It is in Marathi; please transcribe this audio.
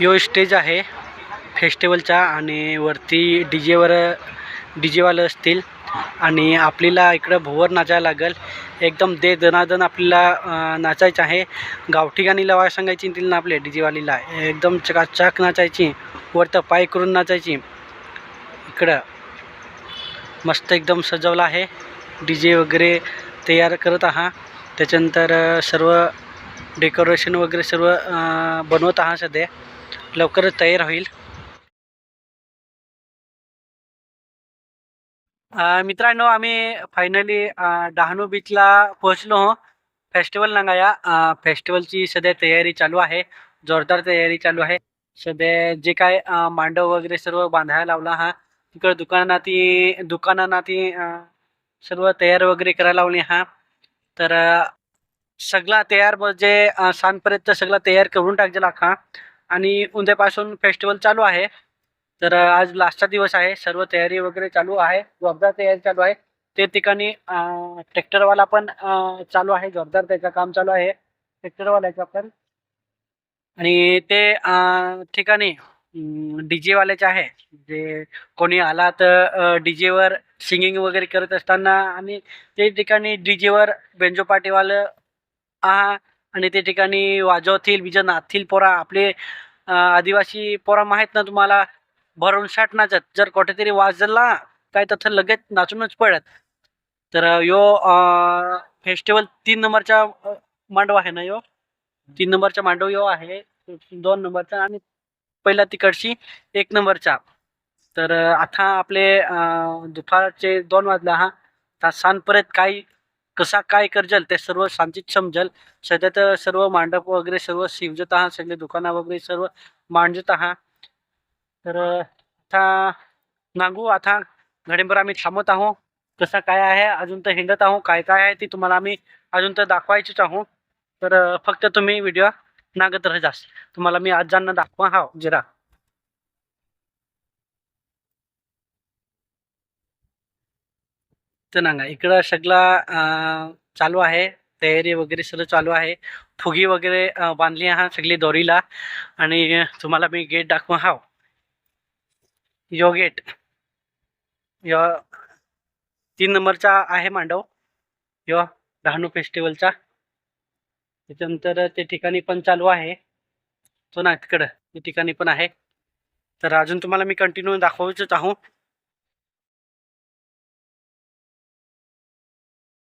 यो स्टेज आहे फेस्टिवलचा आणि वरती डी जेवर डी जेवालं असतील. आणि आपल्याला इकडं भोवर नाचायला लागेल. एकदम दे दनादन आपल्याला नाचायचं आहे. गावठी गाणी लावायला सांगायची तिला आपल्या डी जेवालीला एकदम चकाचक नाचायची. वरतं पाय करून नाचायची. इकडं मस्त एकदम सजवलं आहे. डी जे वगैरे तयार करत आहात त्याच्यानंतर सर्व डेकोरेशन वगैरे सर्व बनवत आहात सध्या. लवकरच तयार होईल. मित्रांनो आम्ही फायनली डहाणू बीचला पोहोचलो हो फेस्टिवल नांगाया फेस्टिवलची सध्या तयारी चालू आहे. जोरदार तयारी चालू आहे. सध्या जे काय मांडव वगैरे सर्व बांधायला लावला हा. तिकडं दुकानात दुकानांना ती सर्व तयार वगैरे करायला लावली हा. तर सगळा तयार म्हणजे अं, सांजपर्यंत सगळा तयार करून टाकलेला हा. आणि उद्यापासून फेस्टिवल चालू आहे. तर आज लास्टचा दिवस आहे. सर्व तयारी वगैरे चालू आहे. जबाबदार तयारी चालू आहे. ते ठिकाणी ट्रॅक्टरवाला पण चालू आहे. जबाबदार त्याचं काम चालू आहे. ट्रॅक्टरवाल्याचं पण. आणि ते ठिकाणी डी जेवाल्याचे आहे. जे कोणी आला तर डी जेवर सिंगिंग वगैरे करत असताना आणि ते ठिकाणी डी जेवर बेंजो पाटीवालं आ आणि ते ठिकाणी वाजवतील बिजं नाचतील पोरा. आपले आदिवासी पोरा माहीत ना तुम्हाला? भरून साठ नाचत. जर कुठेतरी वाजला काय तर लगेच नाचूनच पडत. तर यो फेस्टिवल तीन नंबरचा मांडव आहे ना यो? तीन नंबरचा मांडव यो आहे. दोन नंबरचा आणि पहिला तिकडची एक नंबरचा. तर आता आपले दुपारचे दोन वाजला हा. आता सांजपर्यंत काही कसा काय करजल ते सर्व शांतीत समजल. सध्या तर सर्व मांडप वगैरे सर्व शिवजत आहात सगळे दुकानं वगैरे सर्व मांडजत आहात. तर आता नागू आता घडीभर आम्ही थांबत आहोत. कसा काय आहे अजून तर हिंडत आहोत. काय काय आहे ते तुम्हाला आम्ही अजून तर दाखवायचीच आहोत. तर फक्त तुम्ही व्हिडिओ नागत राहास तुम्हाला मी आज जाणं दाखवा. हा जरा. तर नांगा. इकडं सगळं चालू आहे. तयारी वगैरे सगळं चालू आहे. फुगी वगैरे बांधली हा सगळी दोरीला. आणि तुम्हाला मी गेट दाखवा हाव. यो गेट यो तीन नंबरचा आहे मांडव. यो डहाणू फेस्टिवलचा त्याच्यानंतर ते ठिकाणी पण चालू आहे. तो ना तिकडं. ते ठिकाणी पण आहे. तर अजून तुम्हाला मी कंटिन्यू दाखवायचंच आहो.